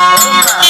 Amen.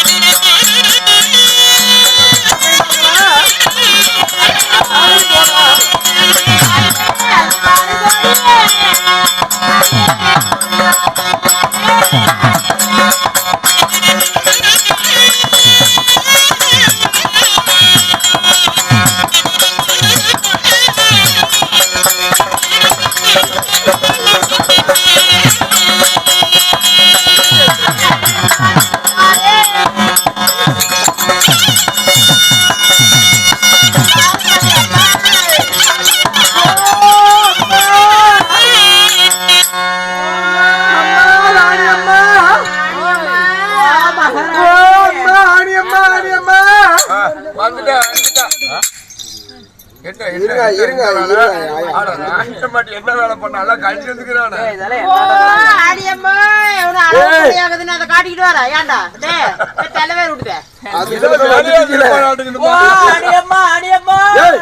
என்ன வேலை பண்ணாலும் கழிச்சு வந்துக்கிறானே காட்டிக்கிட்டு வர. ஏன்டா? டேய்,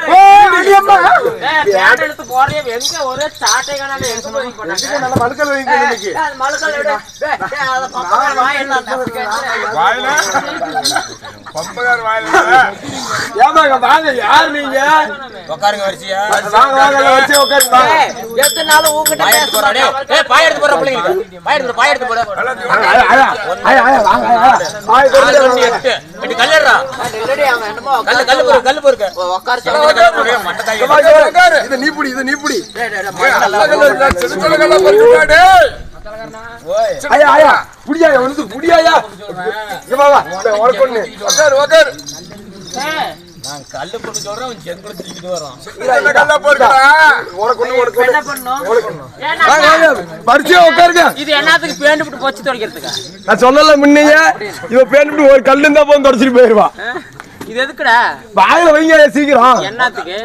டேய், அடியம்மா, எடுத்து போடுறியே, எங்க ஒரே சாட்டை காணாம எங்க போய் போட்டாங்க? இதுக்கு நல்ல மழுக்கல் வைங்க இன்னைக்கு. டேய், அது மழுக்கல் விடு. டேய், டேய், அதை பக்கத்துல வாய் என்ன தப்பு கேட்டு. வாயில பம்பகார் வாயில ஏமாங்க, வாங்க, யார் நீங்க? உட்காருங்க வரிசையா வாங்க, வாங்க, எல்லாம் வச்சு உட்காருங்க, வாங்க. டேய், எத்தனை நாள் பாய் எடுத்து போறா பாய் எடுத்து போறா பிள்ளைங்களுக்கு பாய் எடுத்து பாய் எடுத்து வாங்க, எட்டு கல்லுடா இல்லடி, என்னமோ கல்லு கல்லு பொறு கல்லு பொறுக்க. உட்கார மண்டை இங்க வாங்க. இது நீ புடி, இது நீ புடி. ஆயா, ஆயா, புடியாயா. இங்க வா, வா, உனக்கு ஒண்ணு. நான் கல்லு சொல்றேன் அவன் செங்குல தூக்கிட்டு வரான். உனக்கு ஒண்ணு. உனக்கு உட்காருங்க. இது என்னத்துக்கு பேண்ட் விட்டு போச்சு துடைக்கிறதுக்கா? நான் சொல்லல முன்னீங்க இவ பேருந்து ஒரு கல்லு இருந்தா தொடச்சிட்டு போயிருவா. இது எதுக்குடா? வாயில வைங்க சீக்கிரம். என்னத்துக்கு?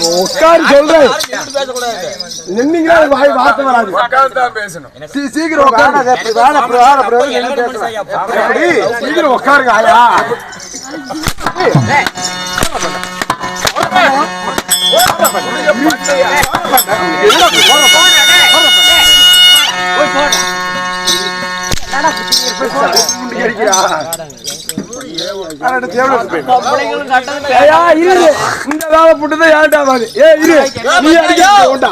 உட்காரு சொல்றேன். அது வாய் வார்த்தை வராது. பேசணும். சீ- சீக்கிரம் உட்காருங்க. சீக்கிரம் ஆயா. இரு. இந்த வேலை புட்டுதான் ஏன்டா வாங்க ஏ இரு நீ உண்டா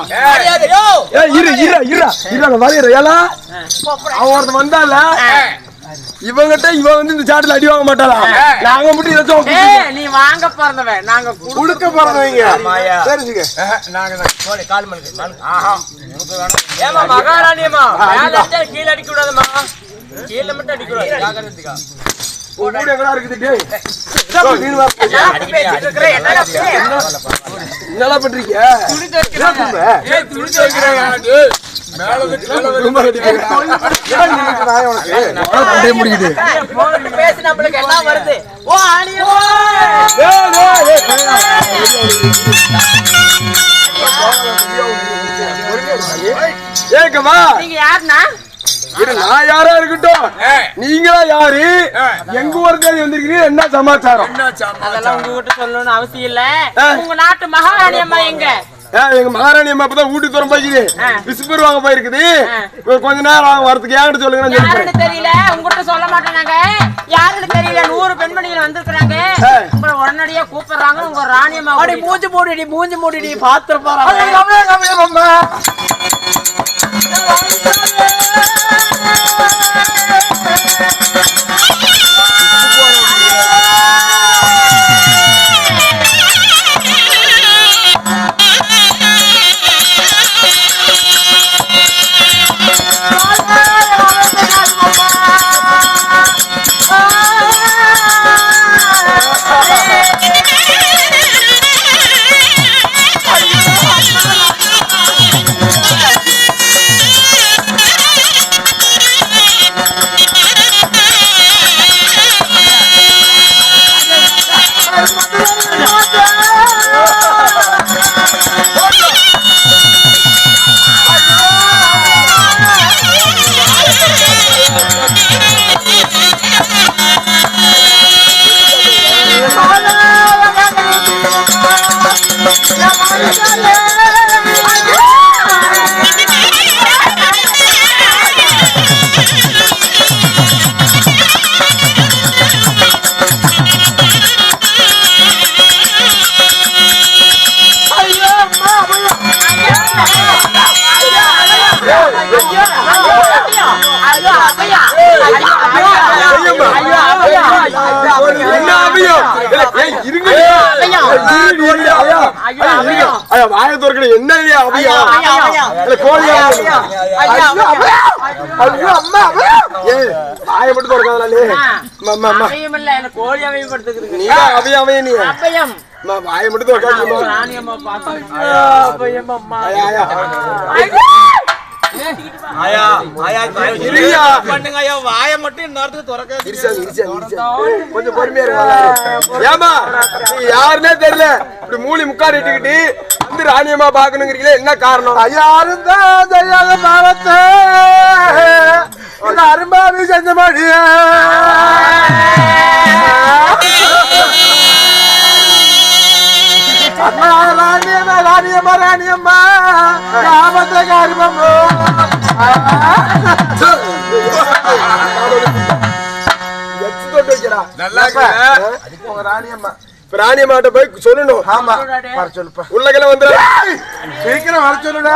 ஏ இரு இரு இரு இரு அங்க ஏலா அவன் ஒருத்தன் வந்தால இவங்கிட்ட இவன் வந்து இந்த சாட்டுல அடி வாங்க மாட்டாளா? நாங்க மட்டும் ஏதாச்சும் ஏய், நீ வாங்க பிறந்தவன் நாங்க குடு- உடுக்க போறவங்க ஆமாயா. தெரிஞ்சுக்க போடு கால் மலுக்கு கால் ஆஹா. உனக்கு வேணாம் ஏமா மகாராணியம்மா கீழ அடிக்க கூடாதுமா கீழ மட்டும் அடிக்க கூடாது பேச? என்னடா பண்றீங்க? பேசி நம்மளுக்கு எல்லாம் வருது ஓ நீங்க நான் யாரா இருக்கட்டும் நீங்களா யாரு. எங்க ஊர் தேடி வந்திருக்கீங்க என்ன சமாச்சாரம் அதெல்லாம் உங்ககிட்ட சொல்லணும்னு அவசியம் இல்ல. உங்க நாட்டு மகாராணி அம்மா எங்க எங்க மகாராணி அம்மா இப்பதான் வீட்டுக்கு தூரம் போய்க்குது. ஆ. பிசுப்பூர் வாங்க போயிருக்குது. கொஞ்ச நேரம் ஆகும் வரதுக்கு. என்கிட்ட சொல்லுங்க. யாருன்னு தெரியல. உங்ககிட்ட சொல்ல மாட்டேனாங்க. யாருன்னு தெரியல. நூறு பெண்மணிகள் வந்திருக்கிறாங்க. உங்களை உடனடியா கூப்பிடுறாங்க. உங்க ராணியம்மா அடி மூஞ்சி மூடிடி மூஞ்சி மூடிடி பாத்துட்டு போறாங்க Yeah. வாயை. என்ன இல்லையா அபியம்? இல்ல, கோழியா? ஐயோ, அபியம். அம்மா, அபியம். வாயை மட்டும். அம்மா, அம்மா, இல்ல கோழி அவையும் படுத்துக்குதுங்க நீ அபியம், அபியம் நீ. அப்பயம் அம்மா, வாயை மட்டும். வாயை மட்டும் இருசாமி, இருசாமி. கொஞ்சம் பொறுமையா இருங்க ஏமா நீ யாருன்னே தெரியல. இப்படி மூலி முக்காடு இட்டுக்கிட்டு வந்து ராணியம்மா பாக்கணுங்கிறீங்களே என்ன காரணம்? யாரும் தான் தெரியாத பாவத்தை. இந்த அரும்பாவி செஞ்ச மாடிய. ராணியம்மா ராணியம்மா ராணியம்மா. ஆபத்தை காரிமம்மோ ராணியம்மாட்ட போய் சொல்லணும். ஆமா. வர சொல்லுப்பா. உள்ளகல வந்து சீக்கிரம் வர சொல்லுடா.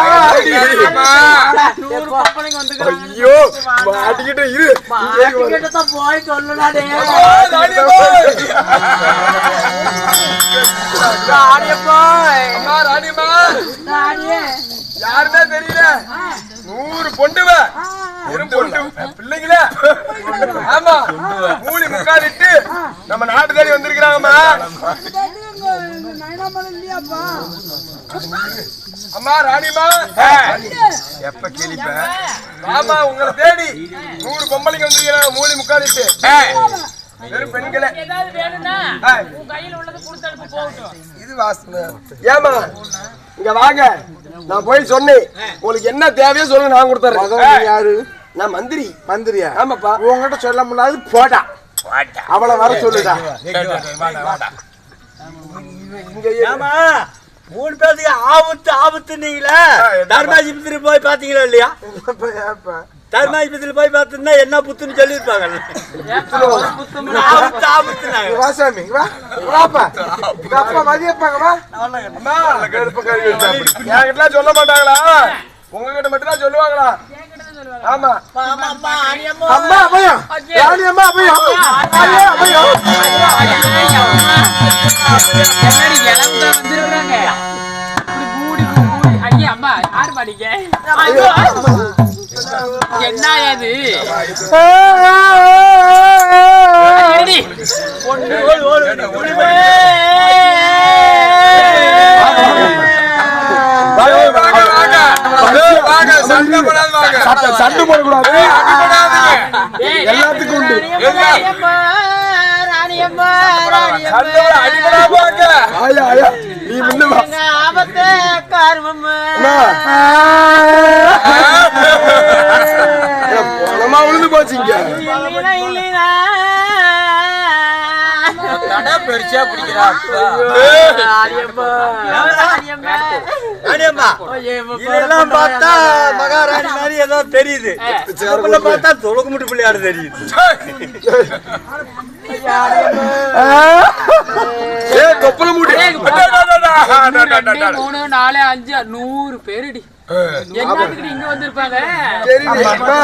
ஐயோ மாட்டிக்கிட்டு இரு. போய் ராணியம்மா ராணியே. யாருமே தெரியல. நூறு பொண்டுவ. வெறும் பொண்டு. பிள்ளைங்கள. ஆமா. மூலி முக்காலிட்டு நம்ம நாட்டு தேடி வந்திருக்கிறாங்கம்மா. அம்மா ராணிமா எப்ப கேளிப்ப? ஆமா உங்களை தேடி. நூறு பொம்பளைங்க வந்திருக்கிறாங்க மூலி முக்காலிட்டு. வெறும் பெண்களே. ஏதாவது வேணும்னா ஏய், உன் கையில உள்ளது கொடுத்து அனுப்பு போகட்டும். இது வாசனை. ஏமா இங்க வாங்க. நான் போய் சொன்னேன். உங்களுக்கு என்ன தேவையோ சொல்லுங்க நான் கொடுத்துறேன். யாரு? நான் மந்திரி. மந்திரியா? ஆமாப்பா. உங்ககிட்ட சொல்ல முடியாது போடா. அவளை வர சொல்லுடா. மூணு பேருக்கு ஆபத்து ஆபத்து நீங்களே தர்மாஜிபத்திரி போய் பாத்தீங்களா இல்லையா? தர்மாஜிபத்திரி போய் பார்த்தீங்கன்னா என்ன புத்துன்னு சொல்லியிருப்பாங்க ஆபத்து ஆபத்துனாங்க இங்க வா சாமி இங்க வா. இங்க வாப்பா. அப்பா மதியப்பாங்க வா. என்கிட்ட சொல்ல மாட்டாங்களா? உங்ககிட்ட மட்டும் தான் சொல்லுவாங்களா? ஆமா. அம்மா அபயம் ராணி அம்மா அபயம் ஐயோ, அபயம் என்னடி அம்மா யார் பாடிக்க என்ன அது சண்டை போடக்கூடாது. எல்லாத்துக்கும் உண்டு. ராணியம்மா ராணியம்மா சண்டை போட அடி போடாம வாங்க. ஆயா ஆயா. நீ முன்ன வா. எங்க ஆபத்து. ஏன் பணமா விழுந்து பெருசா பிடிக்கிறா ராணியம்மா இதெல்லாம் பார்த்தா மகாராணி மாதிரி ஏதோ தெரியுது பார்த்தா தொழுக்கு முட்டு பிள்ளையாடு தெரியுது தொப்பல மூடி ஒண்ணு, ரெண்டு, மூணு நாலு அஞ்சு நூறு பேருடி எல்லாத்துக்கிட்ட இங்க வந்திருப்பாங்க? அம்மா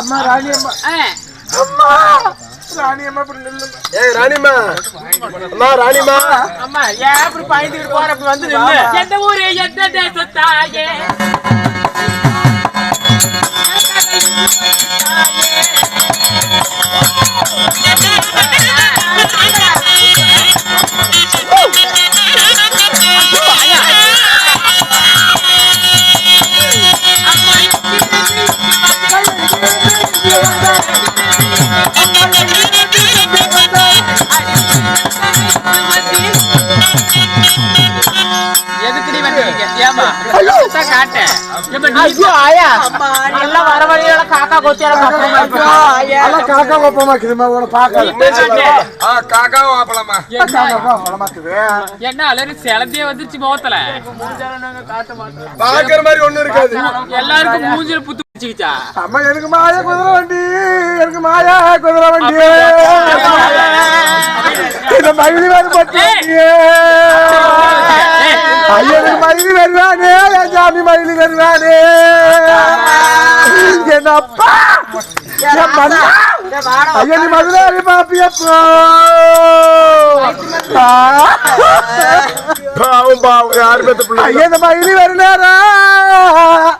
அம்மா ராணி அம்மா. அம்மா. இப்படி நில்லு. ஏய் ராணிமா அம்மா ராணிமா அம்மா ஏன் இப்படி பயந்துக்கிட்டு போற? அப்படி வந்து நில்லு. எந்த ஊரு எந்த தேசத்தாயே? ஐயோ ஆயா. நல்லா வர வழியில காக்கா கொத்தியால எல்லாம் காக்கா கோப்பமா இருக்குதுமா உன பாக்க காக்கா வாப்பலாமா என்ன? அலறி சிலந்தே வந்துருச்சு முகத்துல. பாக்குற மாதிரி ஒண்ணு இருக்காது. எல்லாருக்கும் மூஞ்சில புத்து அம்மா எனக்கு மாயா குதிரை வண்டி? எனக்கு மாயா குதிரை வண்டி? இந்த மகிழி வேறு பட்டு ஐயனுக்கு மகிழி வருவானே என் சாமி மகிழி வருவானே. என் அப்பா என் மண்ணா ஐயனி மதுரை பாப்பியப்போ பாவம் பாவம். யாரு ஐயன் மகிழி வரு நேரம்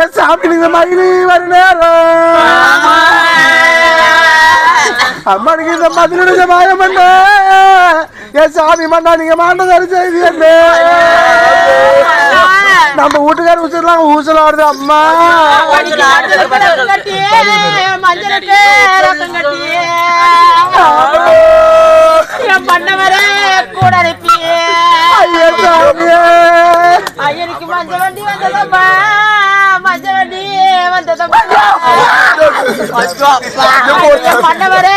என் சாமி நீங்க மகிழி வரு நேரம் அம்மனுக்கு இந்த மதுரை மாயம் பண்ண என் சாமி மண்ணா நீங்க மாண்டதாரி செய்தி நம்ம வீட்டுக்கார ஊசலாம் ஊசல் ஆடுது அம்மா. கூட அனுப்பியே ஐயா சாமியே ஐயனுக்கு மஞ்ச வண்டி வந்ததம்மா மஞ்ச வண்டி வந்ததம்மா என் பண்ணவரே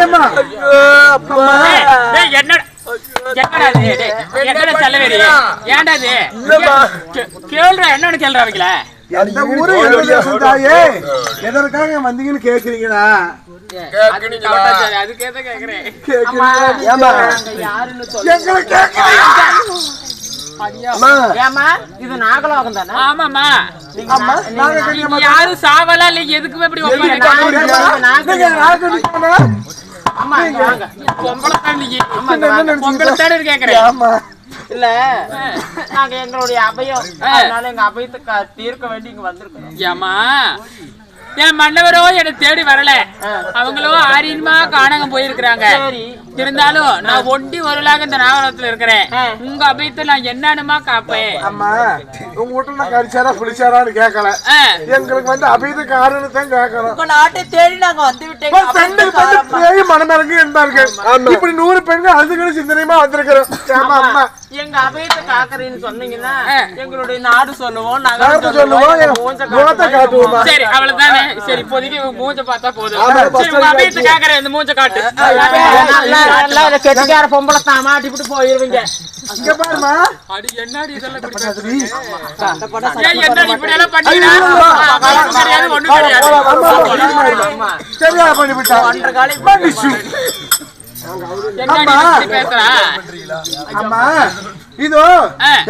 அம்மா டேய், என்னடா என்னடா இது? டேய், என்னடா செல்லவேரி? ஏன்டா இது? கே- கேளுடா, என்னன்னு அவங்கள? எந்த ஊரு தாயே எதற்காக வந்தீங்கன்னு கேக்குறீங்களா அதுக்கேதான் கேக்குறேன். ஏமா இது நாகலோகம் தானே? கண்ணியமா யாரும் சாவலாம் இல்ல, எதுக்குமே இப்படி இல்ல நாங்க எங்களுடைய அபயம். அதனால எங்க அபயத்தை க- தீர்க்க வேண்டி இங்க வந்திருக்கோம் ஏம்மா, என் மன்னவரோ என்னை தேடி வரல. அவங்களோ ஆரியமா காணாம போயிருக்கிறாங்க. சரி. இருந்தாலும் நான் ஒண்டி ஒருளாக இந்த நாகரத்துல இருக்கிறேன். உங்க அபயத்தை நான் என்னன்னுமா காப்பேன். அம்மா உங்க வீட்டுல நான் கடிச்சாரா புளிச்சாரான்னு கேட்கல. எங்களுக்கு வந்து அபித காரணம் தான் கேட்கணும் உங்க நாட்டை தேடி நாங்க வந்து பேய் மனமிறங்கி இருந்தார்கள் இப்படி நூறு பெண்கள் அதுகளும் சிந்தனையுமா வந்திருக்கிறோம். ஆமா அம்மா. எங்க அபயத்தை காக்குறேன்னு சொன்னீங்கன்னா. எங்களுடைய நாடு சொல்லுவோம் நகரம் சொல்லுவோம் சரி அவ்வளவுதானே சரி இப்போதைக்கு மூஞ்ச பார்த்தா போதும் சரி உங்க time அபயத்தை காட்டு. காக்குறேன் இந்த மூஞ்ச காட்டு கெட்டிக்கார பொம்பளை தான் மாட்டிவிட்டு போயிருவீங்க இங்க பாருமா அடி என்னடி இதெல்லாம் இப்படி என்னடி எல்லாம் பண்ணீங்கன்னா ஒண்ணும் கிடையாது கிடையாது. சரியா அம்மா இதோ.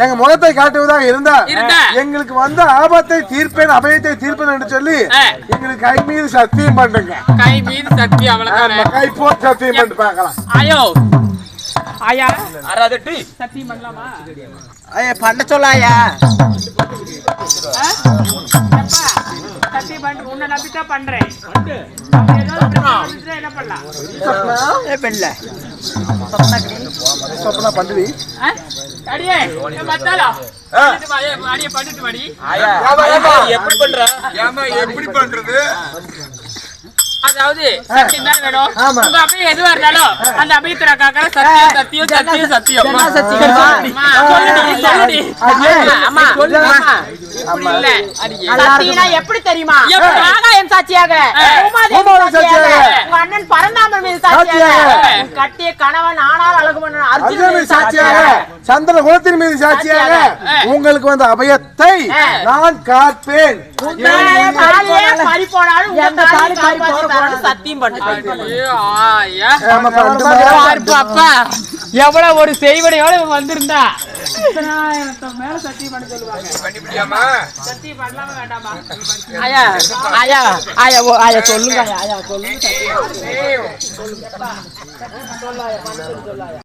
எங்க முகத்தை காட்டுவதாக இருந்தா இருந்தா. எங்களுக்கு வந்த ஆபத்தை தீர்ப்பேன் அபயத்தை தீர்ப்பேன் என்று சொல்லி. எங்களுக்கு கை மீது சத்தியம் பண்ணுங்க. கை மீது சக்தி அவ்வளவுதானே? கை போட்டு சத்தியம் பண்ணிட்டு பார்க்கலாம். ஐயோ ஆயா. அறாதட்டி. சத்தியம் பண்ணலாமா? ஐயா பண்ண சொல்லாயா பண்ண உன்னை நம்பித்தான் பண்றேன் என்ன பண்ணலாம் பெண்ல சொப்பனா பண்ணுவி? அடியே என் மத்தாளா பண்ணிட்டு அடியே வாடி எப்படி பண்ற எப்படி பண்றது அதாவது சத்தியம் வேணும். உங்க அப்படியே எதுவா இருந்தாலும் அந்த அபித்திர காக்கிற சத்தியம் சத்தியம் சத்தியம். சத்தியம். சத்தியம்? எப்படி தெரியுமா? ஆகாயம் சாட்சியாக. உங்க அண்ணன் பரந்தாமன் மீது சாட்சியாக? கட்டிய கணவன் ஆனால் அழகுமன்னன் அர்ஜுன் சாட்சியாக. சந்திர குலத்தின் மீது சாட்சியாக. உங்களுக்கு வந்த அபயத்தை. நான் காப்பேன். பறி போனாலும் தரேன்னு சத்தியம் பண்ணு ஐயோ, ஆயா. ஆமா, பண்டு பாரு பாப்பா, எவ்வளவு ஒரு செய்வனையோட இவன் வந்திருந்தா? மேல சத்தியம் பண்ண சொல்லுவாங்க. சொல்லுங்க